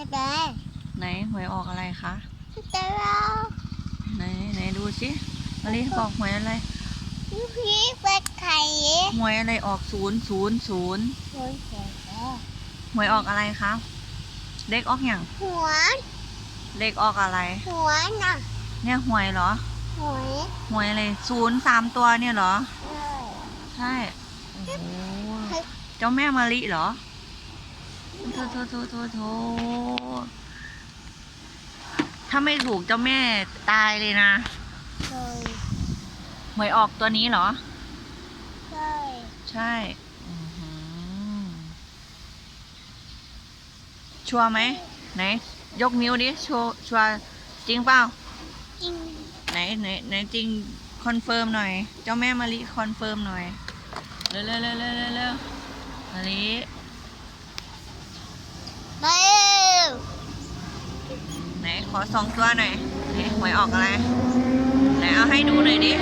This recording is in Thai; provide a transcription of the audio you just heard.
จะได้ไหนหวยออกอะไรคะจะรอไหนไหนดูสิมาลิบอกหวยอะไรพี่พี่เป็นไข่หวยอะไรออกศูนย์ศูนย์ศูนย์หัวเสียหวยออกอะไรคะเลขออกอย่างหัวเลขออกอะไรหัวน่ะเนี่ยหวยเหรอหัวหวยอะไรศูนย์สามตัวเนี่ยเหรอเออใช่โอ้โหเจ้าแม่มาลิเหรอ โทโทโทโทโทถ้าไม่ถูกเจ้าแม่ตายเลยนะเคยหวยออกตัวนี้เหรอเคยใช่อื้อหือชัวร์ไหมไหน ยกนิ้วดิชัวร์ชัวร์จริงเปล่า จริงไหนไหนไหนจริงคอนเฟิร์มหน่อย เจ้าแม่มาลิคอนเฟิร์มหน่อย เร็วเร็วเร็วเร็วเร็วเร็วมาลิ เร็ว ไหน ขอสองตัวหน่อยหวยออกอะไรไหนเอาให้ดูหน่อยดิ